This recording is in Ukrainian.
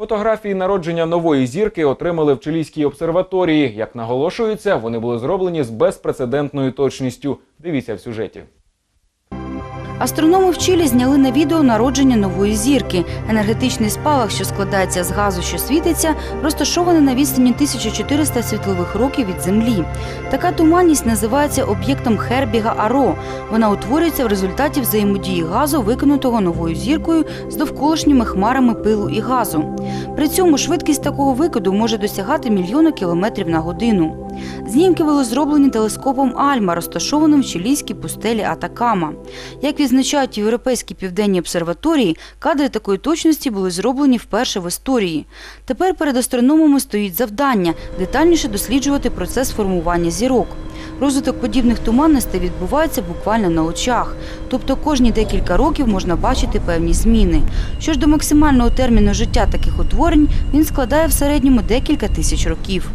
Фотографії народження нової зірки отримали в Чилійській обсерваторії. Як наголошується, вони були зроблені з безпрецедентною точністю. Дивіться в сюжеті. Астрономи в Чилі зняли на відео народження нової зірки. Енергетичний спалах, що складається з газу, що світиться, розташований на відстані 1400 світлових років від Землі. Така туманність називається об'єктом Хербіга Аро. Вона утворюється в результаті взаємодії газу, викинутого новою зіркою з довколишніми хмарами пилу і газу. При цьому швидкість такого викиду може досягати мільйони кілометрів на годину. Знімки були зроблені телескопом Альма, розташованим в чилійській пустелі Атакама. Як відзначають європейські південні обсерваторії, кадри такої точності були зроблені вперше в історії. Тепер перед астрономами стоїть завдання детальніше досліджувати процес формування зірок. Розвиток подібних туманностей відбувається буквально на очах, тобто кожні декілька років можна бачити певні зміни. Що ж до максимального терміну життя таких утворень, він складає в середньому декілька тисяч років.